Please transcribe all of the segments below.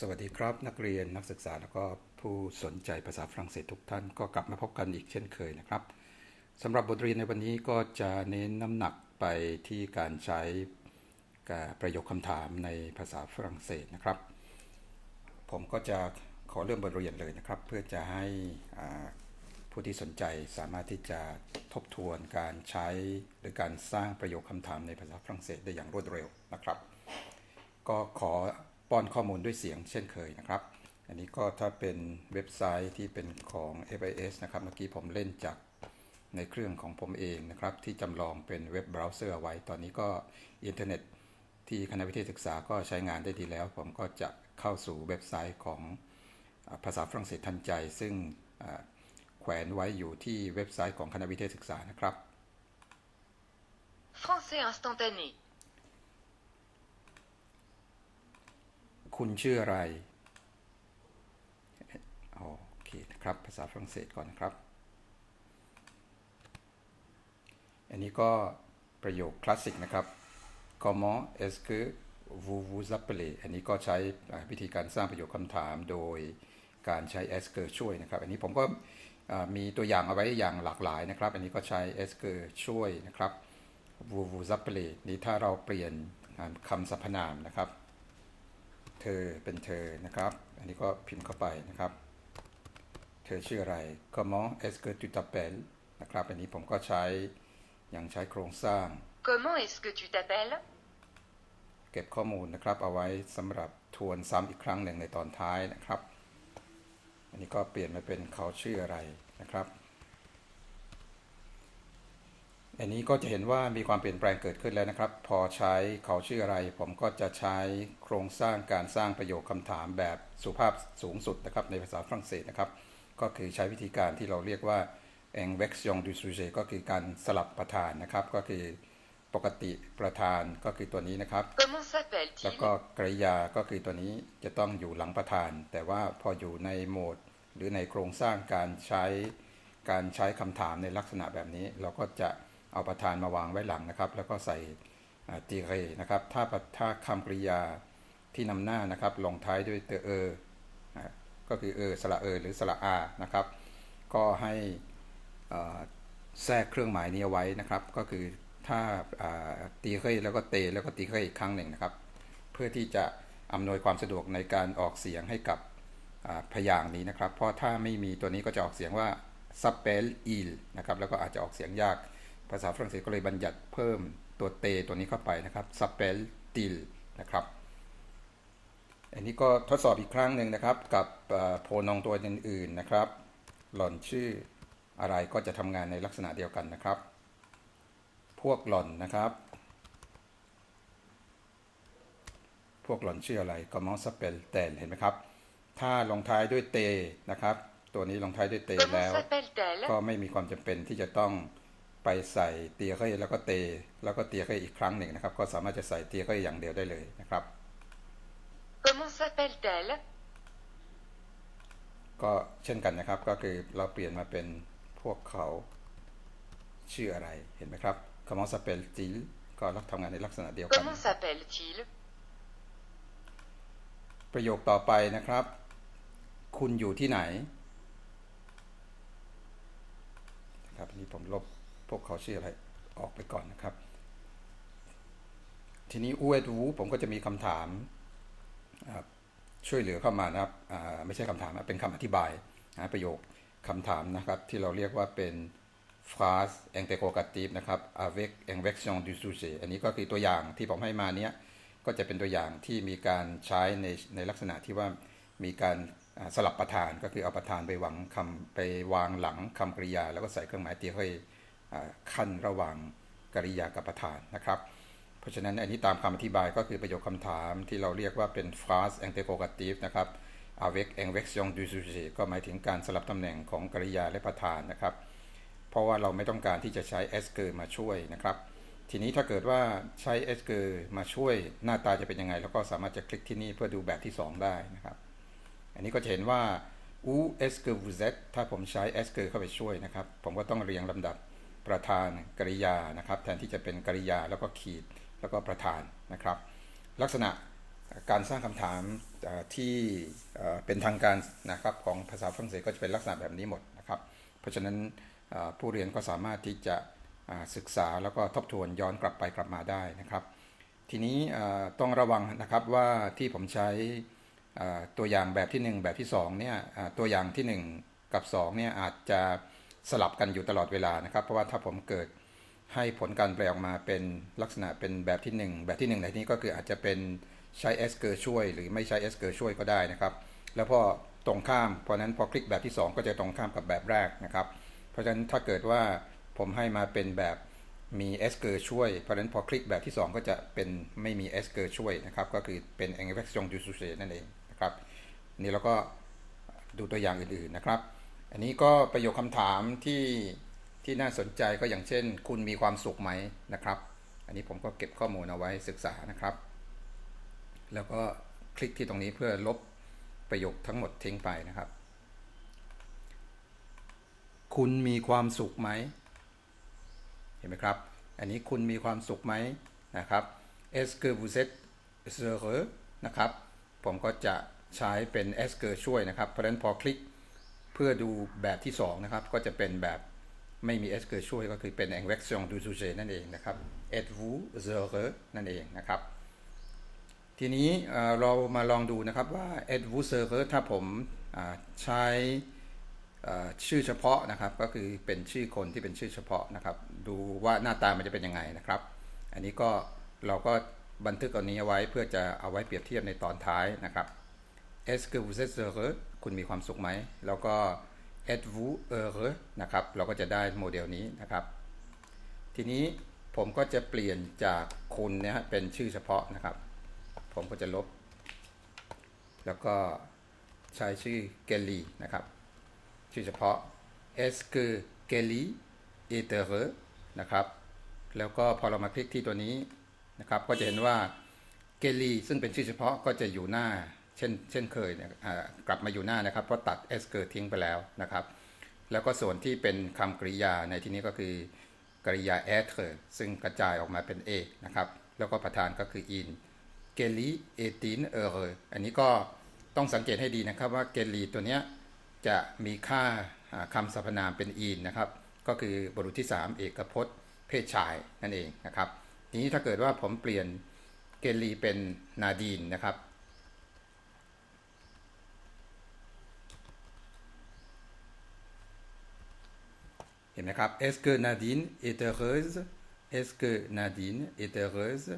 สวัสดีครับ นักเรียนนักศึกษาแล้วก็ผู้สนใจภาษาฝรั่งเศสทุกท่านก็กลับมาพบกันอีกเช่นเคยนะครับสำหรับบทเรียนในวันนี้ก็จะเน้นน้ำหนักไปที่การใช้ประโยคคำถามในภาษาฝรั่งเศสนะครับ ผมก็จะขอเริ่มบทเรียนเลยนะครับ เพื่อจะให้ผู้ที่สนใจสามารถที่จะทบทวนการใช้หรือการสร้างประโยคคำถามในภาษาฝรั่งเศสได้อย่างรวดเร็วนะครับ ก็ขอ ป้อนข้อมูลด้วยเสียงเช่นเคยนะครับ อันนี้ก็ถ้าเป็นเว็บไซต์ที่เป็นของ FIS นะครับ เมื่อกี้ผมเล่นจากในเครื่องของผมเองนะครับ ที่จำลองเป็นเว็บเบราว์เซอร์ไว้ ตอนนี้ก็อินเทอร์เน็ตที่คณะวิทยาศึกษาก็ใช้งานได้ดีแล้ว ผมก็จะเข้าสู่เว็บไซต์ของภาษาฝรั่งเศสทันใจ ซึ่งแขวนไว้อยู่ที่เว็บไซต์ของคณะวิทยาศึกษานะครับ Français instantané. คุณชื่ออะไรโอเคนะครับ ภาษาฝรั่งเศสก่อนครับ อันนี้ก็ประโยคคลาสสิกนะครับ comment est-ce que vous vous appelez อันนี้ก็ใช้วิธีการสร้างประโยคคำถามโดยการใช้ est-ce que ช่วยนะครับ อันนี้ผมก็มีตัวอย่างเอาไว้อย่างหลากหลายนะครับ อันนี้ก็ใช้ est-ce que ช่วยนะครับ vous vous appelez นี้ถ้าเราเปลี่ยนคำสรรพนามนะครับ เธอเป็นเธอนะครับ อันนี้ก็พิมพ์เข้าไปนะครับ เธอชื่ออะไร comment est-ce que tu t'appelles นะครับ อันนี้ผมก็ใช้อย่างใช้โครงสร้าง Comment est-ce que tu t'appelles เก็บข้อมูลนะครับเอาไว้สำหรับทวนซ้ำอีกครั้งหนึ่งในตอนท้ายนะครับ อันนี้ก็เปลี่ยนมาเป็นเขาชื่ออะไรนะครับ อันนี้ก็จะเห็นว่ามีความเปลี่ยนแปลงเกิดขึ้นแล้วนะครับ พอใช้เขาชื่ออะไร ผมก็จะใช้โครงสร้างการสร้างประโยคคำถามแบบสุภาพสูงสุดนะครับในภาษาฝรั่งเศสนะครับ ก็คือใช้วิธีการที่เราเรียกว่า inversion du sujet ก็คือการสลับประธานนะครับ ก็คือปกติประธานก็คือตัวนี้นะครับ Comment s'appelle-t-il แล้วก็กริยาก็คือตัวนี้จะต้องอยู่หลังประธาน แต่ว่าพออยู่ในโหมด หรือในโครงสร้างการใช้การใช้คำถามในลักษณะแบบนี้ เราก็จะ เอาประธานมาวางไว้หลังนะครับ แล้วก็ใส่ตีเรนะครับ ถ้าถ้าคำกริยาที่นำหน้านะครับลงท้ายด้วยเตัวเออก็คือเออสระเออหรือสระอานะครับ ก็ให้แทรกเครื่องหมายนี้ไว้นะครับ ก็คือถ้าตีเคยแล้วก็เตแล้วก็ตีเคยอีกครั้งหนึ่งนะครับ เพื่อที่จะอำนวยความสะดวกในการออกเสียงให้กับพยางค์นี้นะครับ เพราะถ้าไม่มีตัวนี้ก็จะออกเสียงว่า s u p p e l il นะครับ แล้วก็อาจจะออกเสียงยาก ภาษาฝรั่งเศสก็เลยบัญญัติเพิ่มตัวเตตัวนี้เข้าไปนะครับ s'appelle til นะครับ อันนี้ก็ทดสอบอีกครั้งหนึ่งนะครับ กับโพนองตัวอื่นๆนะครับ หล่อนชื่ออะไรก็จะทำงานในลักษณะเดียวกันนะครับ พวกหล่อนนะครับ พวกหล่อนชื่ออะไร comment s'appelle t e l เห็นไหมครับ ถ้าลงท้ายด้วยเตนะครับ ตัวนี้ลงท้ายด้วยเตแล้ว ก็ไม่มีความจำเป็นที่จะต้อง ไปใส่เตียเ้ยแล้วก็เต แล้วก็เตียเ้ยอีกครั้งหนึ่งนะครับ ก็สามารถจะใส่เตียเ้ยอย่างเดียวได้เลยนะครับ Comment s'appelle-t-elle ก็เช่นกันนะครับก็คือเราเปลี่ยนมาเป็นพวกเขาชื่ออะไรเห็นไหมครับ Comment s'appelle-t-il ก็รับทำงานในลักษณะเดียวกัน Comment s'appelle-t-il ประโยคต่อไปนะครับ คุณอยู่ที่ไหนครับนี่ผมลบ พวกเขาชื่ออะไรออกไปก่อนนะครับ ทีนี้อูเอตูผมก็จะมีคำถามช่วยเหลือเข้ามานะครับไม่ใช่คำถามเป็นคำอธิบายนะประโยคคำถามนะครับ ที่เราเรียกว่าเป็น phrase interrogative นะครับ avec inversion du sujet อันนี้ก็คือตัวอย่างที่ผมให้มาเนี้ยก็จะเป็นตัวอย่างที่มีการใช้ในในลักษณะที่ว่ามีการสลับประธานก็คือเอาประธานไปวางคำไปวางหลังคำกริยา แล้วก็ใส่เครื่องหมายเตียให้ ขั้นระหว่างกริยากับประธานนะครับ เพราะฉะนั้นอันนี้ตามคำอธิบายก็คือประโยคคำถามที่เราเรียกว่าเป็น phrase interrogative นะครับ avec inversion du sujet ก็หมายถึงการสลับตำแหน่งของกริยาและประธานนะครับ เพราะว่าเราไม่ต้องการที่จะใช้ s เก r มาช่วยนะครับ ทีนี้ถ้าเกิดว่าใช้ s เก r มาช่วยหน้าตาจะเป็นยังไงเราก็สามารถจะคลิกที่นี่เพื่อดูแบบที่ 2 ได้นะครับ อันนี้ก็จะเห็นว่า u s que vous êtes ถ้าผมใช้ s เก r เข้าไปช่วยนะครับ ผมก็ต้องเรียงลำดับ ประธานกริยานะครับ แทนที่จะเป็นกริยาแล้วก็ขีดแล้วก็ประธานนะครับ ลักษณะการสร้างคำถามที่เป็นทางการนะครับของภาษาฝรั่งเศสก็จะเป็นลักษณะแบบนี้หมดนะครับ เพราะฉะนั้นผู้เรียนก็สามารถที่จะศึกษาแล้วก็ทบทวนย้อนกลับไปกลับมาได้นะครับ ทีนี้ต้องระวังนะครับว่าที่ผมใช้ตัวอย่างแบบที่ 1 แบบที่2เนี่ยตัวอย่างทีหนึ่1 กับ2เนี่ยอาจจะ สลับกันอยู่ตลอดเวลานะครับ เพราะว่าถ้าผมเกิดให้ผลการแปลออกมาเป็นลักษณะเป็นแบบที่ 1 แบบที่1ในที่นี้ก็คืออาจจะเป็นใช้ s เกอร์ช่วย หรือไม่ใช้ s เกอร์ช่วยก็ได้นะครับ แล้วพอตรงข้าม เพราะนั้นพอคลิกแบบที่ 2 ก็จะตรงข้ามกับแบบแรกนะครับ เพราะฉะนั้นถ้าเกิดว่าผมให้มาเป็นแบบมี s เกอร์ช่วย เพราะฉะนั้นพอคลิกแบบที่ 2 ก็จะเป็นไม่มี s เกอร์ช่วยนะครับ ก็คือเป็น e n v e r s i o n du sujet นั่นเองนะครับ นี่เราก็ดูตัวอย่างอื่นๆนะครับ อันนี้ก็ประโยคคำถามที่ที่น่าสนใจก็อย่างเช่น คุณมีความสุขไหมนะครับ อันนี้ผมก็เก็บข้อมูลเอาไว้ศึกษานะครับ แล้วก็คลิกที่ตรงนี้เพื่อลบประโยคทั้งหมดทิ้งไปนะครับ คุณมีความสุขไหมเห็นไหมครับ อันนี้คุณมีความสุขไหมนะครับ est-ce que vous êtes heureux นะครับ ผมก็จะใช้เป็น est-ce que ช่วยนะครับ เพราะฉะนั้นพอคลิก เพื่อดูแบบที่ 2 นะครับ ก็จะเป็นแบบไม่มี est-ce que ช่วยก็คือเป็น inversion du sujet นั่นเองนะครับ êtes-vous heureux นั่นเองนะครับ ทีนี้เออเรามาลองดูนะครับว่า êtes-vous heureux ถ้าผมใช้ชื่อเฉพาะนะครับ ก็คือเป็นชื่อคนที่เป็นชื่อเฉพาะนะครับ ดูว่าหน้าตามันจะเป็นยังไงนะครับ อันนี้ก็เราก็บันทึกเอานี้เอาไว้เพื่อจะเอาไว้เปรียบเทียบในตอนท้ายนะครับ est-ce que vous êtes heureux คุณมีความสุขไหม แล้วก็ êtes-vous heureux นะครับ เราก็จะได้โมเดลนี้นะครับ ทีนี้ผมก็จะเปลี่ยนจากคุณเนี่ยฮะเป็นชื่อเฉพาะนะครับ ผมก็จะลบ แล้วก็ใช้ชื่อเกลลี่นะครับ ชื่อเฉพาะ est-ce que Kelly est heureux นะครับ แล้วก็พอเรามาคลิกที่ตัวนี้นะครับ ก็จะเห็นว่าเกลลี่ซึ่งเป็นชื่อเฉพาะก็จะอยู่หน้า เช่นเช่นเคยเนี่ยกลับมาอยู่หน้านะครับ เพราะตัด s เกิทิ้งไปแล้วนะครับ แล้วก็ส่วนที่เป็นคำกริยาในที่นี้ก็คือกริยา être ซึ่งกระจายออกมาเป็น a นะครับ แล้วก็ประธานก็คือ in เกลีเอตินเอออันนี้ก็ต้องสังเกตให้ดีนะครับว่าเกลีตัวเนี้ยจะมีค่าอ่าคำสรรพนามเป็น in นะครับ ก็คือบรุษที่ 3 เอกพจน์ เพศชายนั่นเองนะครับ ทีนี้ถ้าเกิดว่าผมเปลี่ยนเกลลีเป็นนาดีนนะครับ เห็นไหมครับ Est-ce que Nadine est heureuse Est-ce que Nadine est heureuse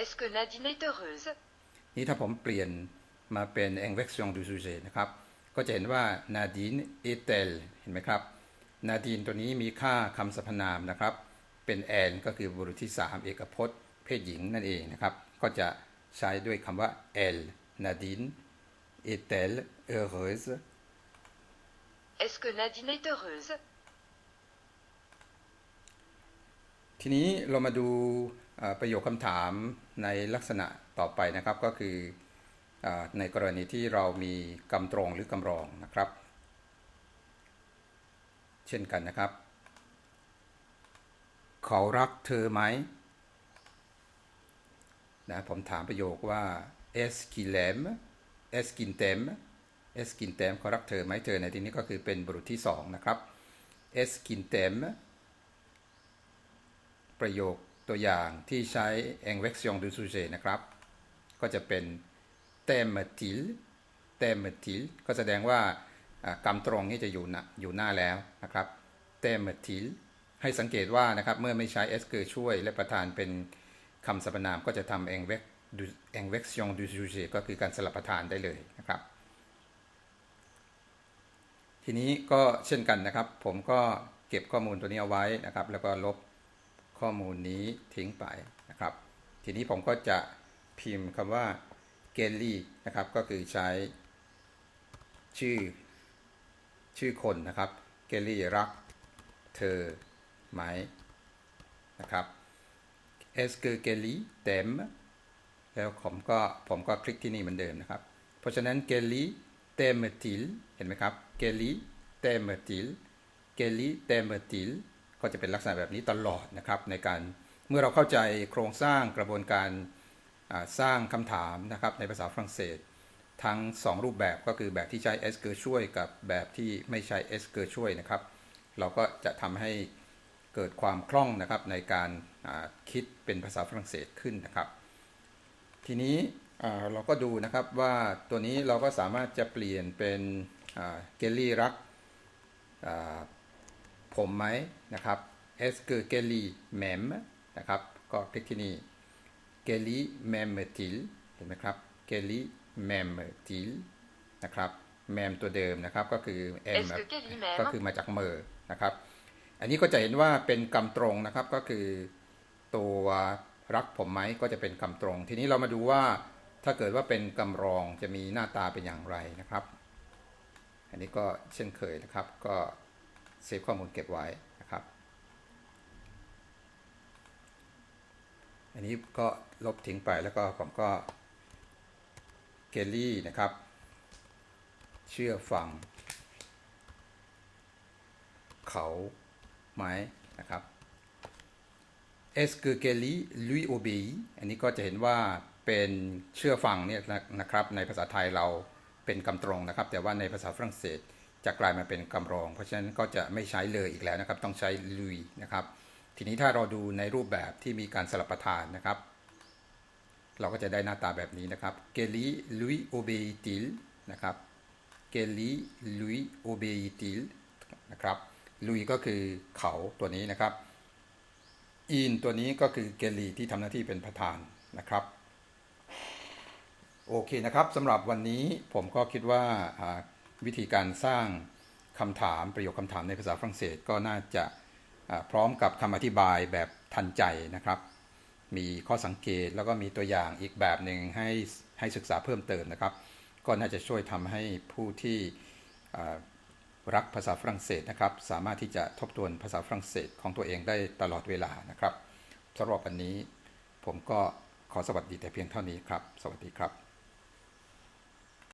Est-ce que Nadine est heureuse นี่ถ้าผมเปลี่ยนมาเป็น inversion du sujet นะครับ ก็จะเห็นว่า Nadine est-elle เห็นไหมครับ Nadine ตัวนี้มีค่าคำสรรพนามนะครับ เป็น n ก็คือบุรุษที่ 3 เอกพจน์ เพศหญิงนั่นเองนะครับ ก็จะใช้ด้วยคำว่า elle Nadine est-elle heureuse Est-ce que Nadine est heureuse ทีนี้เรามาดูประโยคคำถามในลักษณะต่อไปนะครับก็คือเออในกรณีที่เรามีกำตรงหรือกำรองนะครับ เช่นกันนะครับ เขารักเธอไหมนะผมถามประโยคว่า est-ce qu'il aime est-ce qu'il t'aime est-ce qu'il t'aime เขารักเธอไหมเธอในที่นี้ก็คือเป็นบุรุษที่สองนะครับ est-ce qu'il t'aime ประโยคตัวอย่างที่ใช้ inversion du sujet นะครับ ก็จะเป็น t'aime-t-il t'aime-t-il ก็แสดงว่าอ่ากำตรงนี้จะอยู่น้าอยู่หน้าแล้วนะครับ t'aime-t-il ให้สังเกตว่านะครับเมื่อไม่ใช้ s เกอร์ช่วยและประธานเป็นคำสรรพนามก็จะทำ inver- du- inversion du sujet ก็คือการสลับประธานได้เลยนะครับ ทีนี้ก็เช่นกันนะครับ ผมก็เก็บข้อมูลตัวนี้เอาไว้นะครับ แล้วก็ลบข้อมูลนี้ทิ้งไปนะครับ ทีนี้ผมก็จะพิมพ์คำว่าเกลลี่นะครับ ก็คือใช้ชื่อชื่อคนนะครับเกลลี่รักเธอไหมนะครับ est-ce que Kelly t'aime แล้วผมก็ผมก็คลิกที่นี่เหมือนเดิมนะครับ เพราะฉะนั้น Kelly t'aime-t-il เห็นไหมครับ Kelly t'aime-t-il Kelly t'aime-t-il ก็จะเป็นลักษณะแบบนี้ตลอดนะครับในการเมื่อเราเข้าใจโครงสร้างกระบวนการสร้างคำถามนะครับในภาษาฝรั่งเศส ทั้ง 2 รูปแบบก็คือแบบที่ใช้ s เกอร์ช่วยกับแบบที่ไม่ใช้ s เกอร์ช่วยนะครับ เราก็จะทำให้เกิดความคล่องนะครับในการคิดเป็นภาษาฝรั่งเศสขึ้นนะครับ ทีนี้เราก็ดูนะครับว่าตัวนี้เราก็สามารถจะเปลี่ยนเป็น เกลลี่รักอ่าผมไหมนะครับ s คือเกลลี่แมมนะครับก็คลิกที่นี่เกลลี่แมมติลเห็นไหมครับเกลลี่แมมติลนะครับแมมตัวเดิมนะครับก็คือ m Est-ce que Kelly ก็ m'aime คือมาจากเมอร์นะครับ อันนี้ก็จะเห็นว่าเป็นกำตรงนะครับก็คือตัวรักผมไหมก็จะเป็นกำตรง ทีนี้เรามาดูว่าถ้าเกิดว่าเป็นกำรองจะมีหน้าตาเป็นอย่างไรนะครับ อันนี้ก็เช่นเคยนะครับ ก็เซฟข้อมูลเก็บไว้นะครับ อันนี้ก็ลบทิ้งไปแล้วก็ผมก็เกลลี่นะครับ เชื่อฟัง เขาไหมนะครับ est-ce que Kelly Luis Obi อันนี้ก็จะเห็นว่าเป็นเชื่อฟังเนี่ยนะครับในภาษาไทยเรา เป็นคำตรงนะครับ แต่ว่าในภาษาฝรั่งเศสจะกลายมาเป็นคำรอง เพราะฉะนั้นก็จะไม่ใช้เลยอีกแล้วนะครับ ต้องใช้ lui นะครับ ทีนี้ถ้าเราดูในรูปแบบที่มีการสลับประธานนะครับ เราก็จะได้หน้าตาแบบนี้นะครับ Kelly lui obéit-il นะครับ Kelly lui obéit-il นะครับ lui ก็คือเขาตัวนี้นะครับ in ตัวนี้ก็คือ Kelly ที่ทำหน้าที่เป็นประธานนะครับ โอเคนะครับสำหรับวันนี้ผมก็คิดว่าวิธีการสร้างคำถามประโยคคำถามในภาษาฝรั่งเศสก็น่าจะพร้อมกับคำอธิบายแบบทันใจนะครับ มีข้อสังเกตแล้วก็มีตัวอย่างอีกแบบหนึ่งให้ให้ศึกษาเพิ่มเติมนะครับ ก็น่าจะช่วยทำให้ผู้ที่รักภาษาฝรั่งเศสนะครับ สามารถที่จะทบทวนภาษาฝรั่งเศสของตัวเองได้ตลอดเวลานะครับสำหรับวันนี้ผมก็ขอสวัสดีแต่เพียงเท่านี้ครับ สวัสดีครับ